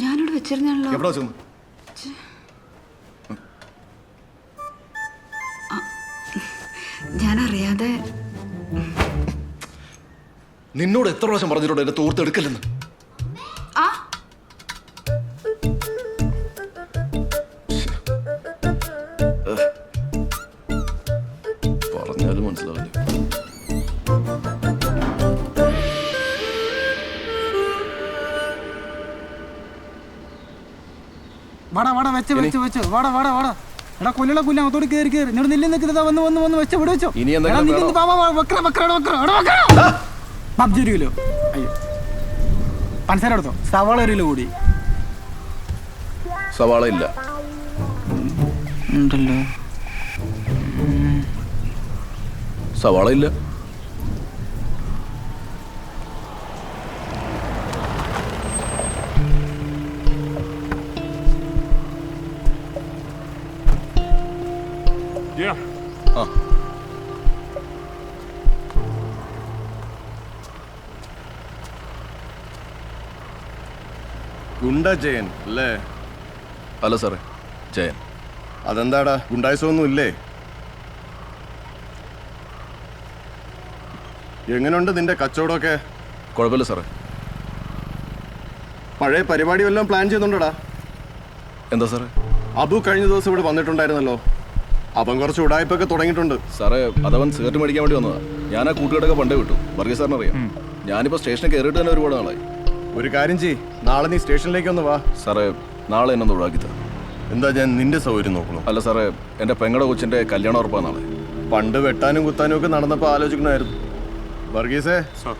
ഞാനിവിടെ വെച്ചിരുന്നാണല്ലോ എവിടെ വെച്ചു ഞാനറിയാതെ നിന്നോട് എത്ര പ്രാവശ്യം പറഞ്ഞിട്ടുണ്ട് എന്നെ തോർത്തെടുക്കല്ലെന്ന്? വെച്ച് വെച്ച് വെച്ച്. വാടാ വാടാ വാടാ. എടാ കൊല്ലുള്ള കുല്ല അങ്ങോട്ട് കയറി കയറി എന്നോട് നില്ല് നിൽക്കുന്നത് വന്ന് വന്ന് വന്ന് വെച്ച് ഇവിടെ വെച്ചോ. ഇനി പബ്ജി ഒരു കിലോ. അയ്യോ. പഞ്ചസാര എടുത്തോ? സവാള ഒരു കിലോ കൂടി. സവാള ഇല്ല. ഉണ്ടല്ലോ. സവാള ഇല്ല. ഗുണ്ട ജയൻ അല്ലേ? അല്ല സാറേ ജയൻ. അതെന്താടാ? ഗുണ്ടായുസമൊന്നും ഇല്ലേ എങ്ങനെയുണ്ട് നിന്റെ കച്ചവടമൊക്കെ? കുഴപ്പമില്ല സാറേ. പഴയ പരിപാടി വല്ലതും പ്ലാൻ ചെയ്യുന്നുണ്ടോടാ? എന്താ സാറേ? അബു കഴിഞ്ഞ ദിവസം ഇവിടെ വന്നിട്ടുണ്ടായിരുന്നല്ലോ. അവൻ കുറച്ച് ഉടായ്പൊക്കെ തുടങ്ങിയിട്ടുണ്ട്. സാറേ അതവൻ സിഗരറ്റ് മേടിക്കാൻ വേണ്ടി വന്നതാ. ഞാൻ ആ കൂട്ടുകാരൊക്കെ പണ്ടേ വിട്ടു. വർഗീസ് സാറിന് അറിയാം. ഞാനിപ്പോ സ്റ്റേഷനിൽ കയറിയിട്ട് തന്നെ ഒരുപാട് നാളായി. ഒരു കാര്യം ചെയ് നാളെ നീ സ്റ്റേഷനിലേക്ക് ഒന്ന് വാ. സാറേ നാളെ എന്നെ ഒന്ന് ഒഴിവാക്കി തരാം. എന്താ ഞാൻ നിന്റെ സൗകര്യം നോക്കണം? അല്ല സാറേ എന്റെ പെങ്ങളുടെ കൊച്ചിന്റെ കല്യാണം ഉറപ്പാ നാളെ. പണ്ട് വെട്ടാനും കുത്താനും ഒക്കെ നടന്നപ്പോൾ ആലോചിക്കണമായിരുന്നു. വർഗീസേ? സാർ.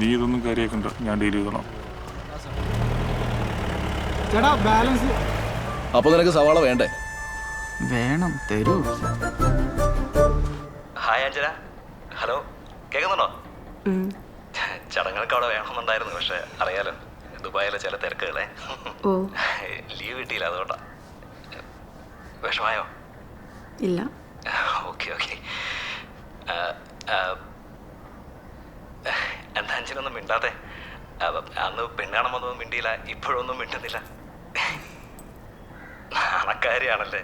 നീ ഇതൊന്നും കാര്യമാക്കണ്ട ഞാൻ ഡീൽ ചെയ്തോളാം. ചേട്ടാ ബാലൻസ് അപ്പോൾ നിനക്ക് സവാള വേണ്ടേ? വേണം തരൂ. ഹായ് അഞ്ജന ഹലോ കേൾക്കുന്നുണ്ടോ? ചടങ്ങുകൾക്ക് അവിടെ വേണമെന്നുണ്ടായിരുന്നു പക്ഷെ അറിയാലോ ദുബായിലെ ചില തിരക്കുകളെ. ഓ. ലീവ് കിട്ടിയില്ല അതുകൊണ്ടാ. വിഷമായോ ഇല്ല. ഓക്കെ ഓക്കെ എന്താ അഞ്ചിനൊന്നും മിണ്ടാതെ? അന്ന് പെണ്ണാണെന്നൊന്നും മിണ്ടിയില്ല ഇപ്പോഴൊന്നും മിണ്ടുന്നില്ല. നാണക്കാരിയാണല്ലേ?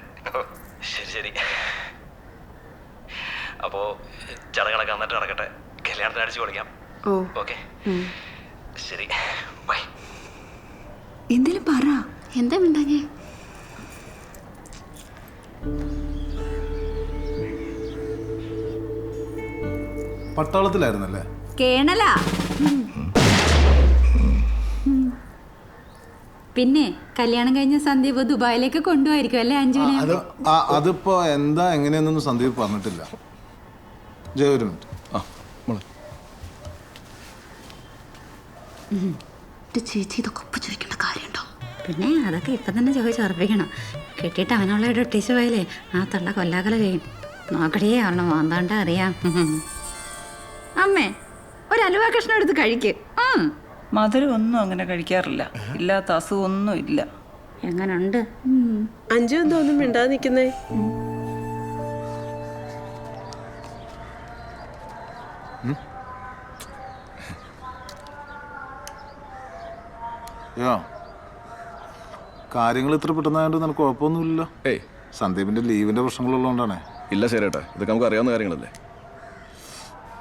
ശരി ശരി. അപ്പോ ചടങ്ങുകളൊക്കെ നന്നായിട്ട് നടക്കട്ടെ. കല്യാണത്തിന് അടിച്ചു പൊളിക്കാം. ഓക്കെ. ശരി. ബൈ. എന്തേലും പറ. എന്താ മിണ്ടാഞ്ഞേ? പട്ടാളത്തിലായിരുന്നല്ലേ? കേണലാ. പിന്നെ കല്യാണം കഴിഞ്ഞ സന്ദീപ് ദുബായിലേക്ക് കൊണ്ടുപോയിരിക്കും അല്ലേ അഞ്ജുവിനെ? അത് ആ, അതിപ്പോ എന്താ എങ്ങനെയെന്നൊന്നും സന്ദീപ് പറഞ്ഞിട്ടില്ല. ജയ ഒരു മിനിറ്റ്. ആ മോളെ. ചേച്ചി ഇതൊക്കെ ഒപ്പ് ചോദിക്കേണ്ട കാര്യമുണ്ടോ? പിന്നെ അതൊക്കെ ഇപ്പം തന്നെ ചോദിച്ച് ഉറപ്പിക്കണം. കെട്ടിയിട്ട് അവനുള്ള ഒരു ടീച്ചർ പോയാലേ ആ തള്ള കൊല്ലാക്കല ചെയ്യും. നോക്കടിയേ അവളെ മാന്താണ്ട അറിയാം. അമ്മേ ഒരു അലുവ കഷ്ണം എടുത്ത് കഴിക്ക്. ഉം. മധുരം ഒന്നും അങ്ങനെ കഴിക്കാറില്ല. ഇല്ലാത്ത അസുഖമൊന്നും ഇല്ല. എങ്ങനുണ്ട്? അഞ്ചു എന്താ ഒന്നും മിണ്ടാതെ നിൽക്കുന്നേ. കാര്യങ്ങൾ ഇത്ര പെട്ടെന്നായതുകൊണ്ട് നിനക്ക് കുഴപ്പമൊന്നുമില്ലല്ലോ. ഏയ്. സന്ദീപിന്റെ ലീവിന്റെ പ്രശ്നങ്ങളുള്ളതുകൊണ്ടാണേ. ഇല്ല ശരിയേട്ടാ ഇതൊക്കെ നമുക്ക് അറിയാവുന്ന കാര്യങ്ങളല്ലേ?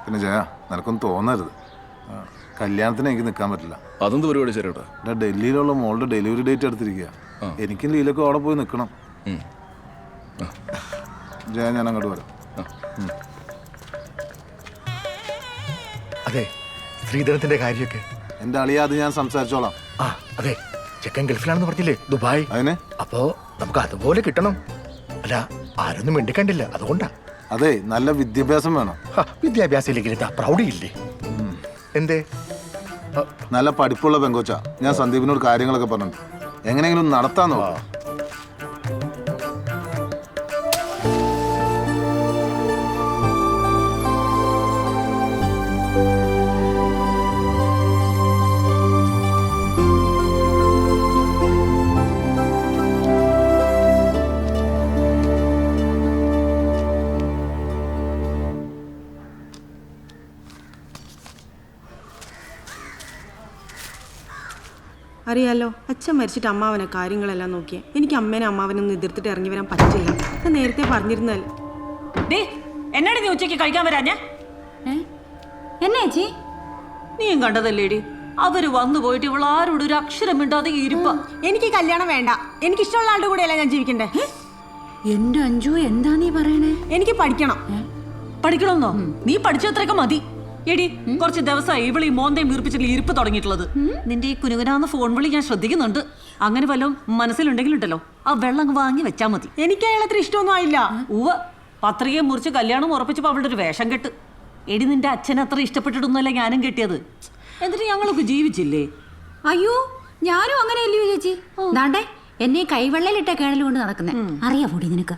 പിന്നെ ജയ നിനക്കൊന്നും തോന്നരുത്. ആ, കല്യാണത്തിന് എനിക്ക് നിൽക്കാൻ പറ്റില്ല. അതെന്ത് പരിപാടി എന്റെ ഡൽഹിയിലുള്ള മോളുടെ ഡെലിവറി ഡേറ്റ് എടുത്തിരിക്കുക എനിക്കും ലീലൊക്കെ അവിടെ പോയി നിൽക്കണം. ജയ ഞാൻ അങ്ങോട്ട് വരാം. അതെ ശ്രീധരത്തിന്റെ കാര്യമൊക്കെ. എന്റെ അളിയ അത് ഞാൻ സംസാരിച്ചോളാം. ആ അതെ ചെക്കൻ ഗൾഫിലാണെന്ന് പറഞ്ഞില്ലേ ദുബായ്? അതിന്? അപ്പോ നമുക്ക് അതുപോലെ കിട്ടണം. അല്ല ആരൊന്നും മിണ്ടിക്കണ്ടില്ല അതുകൊണ്ടാ. അതെ നല്ല വിദ്യാഭ്യാസം വേണം. വിദ്യാഭ്യാസം ഇല്ലെങ്കിൽ എന്താ പ്രൗഢിയില്ലേ? എന്തേ? നല്ല പഠിപ്പുള്ള പെങ്കോച്ച. ഞാൻ സന്ദീപിനോട് കാര്യങ്ങളൊക്കെ പറഞ്ഞിട്ടുണ്ട്. എങ്ങനെയെങ്കിലും നടത്താൻ നോക്കാം. അറിയാലോ അച്ഛൻ മരിച്ചിട്ട് അമ്മാവനെ കാര്യങ്ങളെല്ലാം നോക്കിയേ. എനിക്ക് അമ്മേനെ അമ്മാവനൊന്നും എതിർത്തിട്ട് ഇറങ്ങി വരാൻ പറ്റില്ല. ഞാൻ നേരത്തെ പറഞ്ഞിരുന്നല്ലേ ഡേ എന്നാടി നീ ഉച്ചയ്ക്ക് കഴിക്കാൻ വരാഞ്ഞേ? എന്നാ ചേച്ചി? നീയും കണ്ടതല്ലേടി? അവർ വന്നു പോയിട്ട് ഇവൾ ആരോട് ഒരു അക്ഷരം മിണ്ടാതെ ഇരിപ്പ. എനിക്ക് കല്യാണം വേണ്ട. എനിക്ക് ഇഷ്ടമുള്ള ആളുടെ കൂടെയല്ല ഞാൻ ജീവിക്കണ്ടേ? എന്റെ അഞ്ചു എന്താ നീ പറയണേ? എനിക്ക് പഠിക്കണം. പഠിക്കണമെന്നോ? നീ പഠിച്ചത്രയൊക്കെ മതി. എടി കുറച്ച് ദിവസമായി ഇവളി ഈ മോന്തയും വീർപ്പിച്ചിട്ട് ഇരിപ്പ് തുടങ്ങിയിട്ടുള്ളത്. നിന്റെ ഈ കുനുകുനാന്ന് ഫോൺ വിളി ഞാൻ ശ്രദ്ധിക്കുന്നുണ്ട്. അങ്ങനെ വല്ലതും മനസ്സിലുണ്ടെങ്കിലുണ്ടല്ലോ. ആ വെള്ളം അങ്ങ് വാങ്ങി വെച്ചാ മതി. എനിക്ക് അയാൾ അത്ര ഇഷ്ടമൊന്നും ആയില്ല. ഉവ പത്രികയും മുറിച്ച് കല്യാണം ഉറപ്പിച്ചപ്പോൾ അവളുടെ ഒരു വേഷം കെട്ട്. എടി നിന്റെ അച്ഛൻ അത്ര ഇഷ്ടപ്പെട്ടിട്ടൊന്നുമല്ല ഞാനും കെട്ടിയത്. എന്നിട്ട് ഞങ്ങളൊക്കെ ജീവിച്ചില്ലേ? അയ്യോ ഞാനും അങ്ങനെ അല്ലയോ ചേച്ചി ദാണ്ടേ എന്നെ കൈവെള്ളയിലിട്ട കേണൽ കൊണ്ട് നടക്കുന്നേ അറിയാ പൊടി നിനക്ക്.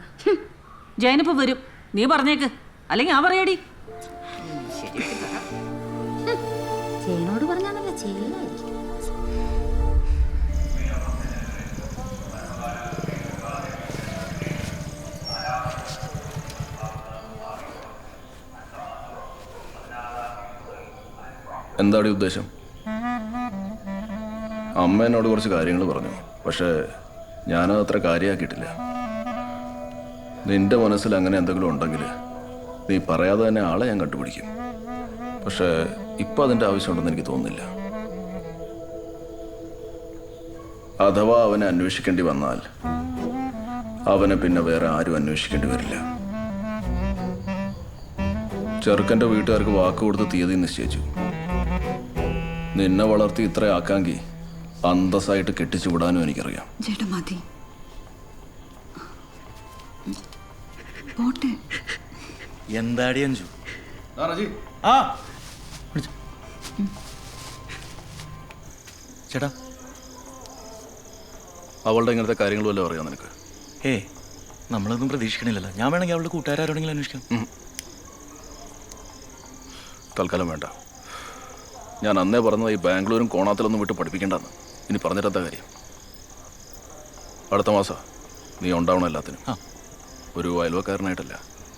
ജയനിപ്പോ വരും. നീ പറഞ്ഞേക്ക്. അല്ലെങ്കിൽ ആ പറയാടി. പറഞ്ഞാണല്ല എന്താണ് ഉദ്ദേശം? അമ്മ എന്നോട് കുറച്ച് കാര്യങ്ങൾ പറഞ്ഞു. പക്ഷേ ഞാനത് അത്ര കാര്യമാക്കിയിട്ടില്ല നിന്റെ മനസ്സിൽ അങ്ങനെ എന്തെങ്കിലും ഉണ്ടെങ്കിൽ നീ പറയാതെ തന്നെ ആളെ ഞാൻ കണ്ടുപിടിക്കും. പക്ഷേ ഇപ്പം അതിന്റെ ആവശ്യമുണ്ടെന്ന് എനിക്ക് തോന്നുന്നില്ല. അഥവാ അവനെ അന്വേഷിക്കേണ്ടി വന്നാൽ അവനെ പിന്നെ വേറെ ആരും അന്വേഷിക്കേണ്ടി വരില്ല. ചെറുക്കന്റെ വീട്ടുകാർക്ക് വാക്ക് കൊടുത്ത് തീയതി നിശ്ചയിച്ചു. നിന്നെ വളർത്തി ഇത്ര ആക്കാങ്കി അന്തസ്സായിട്ട് കെട്ടിച്ചു വിടാനും എനിക്കറിയാം. ചേട്ടാ മതി. പോട്ടെ. എന്താടി അഞ്ചു ആ ചേട്ടാ അവളുടെ ഇങ്ങനത്തെ കാര്യങ്ങൾ വല്ലതും അറിയാം നിനക്ക്? ഏ നമ്മളൊന്നും പ്രതീക്ഷിക്കണില്ലല്ലോ. ഞാൻ വേണമെങ്കിൽ അവളുടെ കൂട്ടുകാരോടെങ്കിലും അന്വേഷിക്കാം. തൽക്കാലം വേണ്ട. ഞാൻ അന്നേ പറഞ്ഞത് ഈ ബാംഗ്ലൂരും കോണാത്തിലൊന്നും വിട്ട് പഠിപ്പിക്കേണ്ടെന്ന്. ഇനി പറഞ്ഞിട്ടെന്താ കാര്യം? അടുത്ത മാസം നീ ഉണ്ടാവണം എല്ലാത്തിനും. ഒരു അയൽവക്കാരനായിട്ടല്ല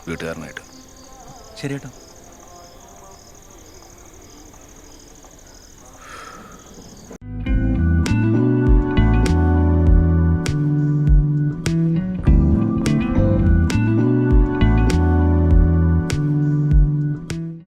വീട്ടുകാരനായിട്ട്. ശരി ചേട്ടാ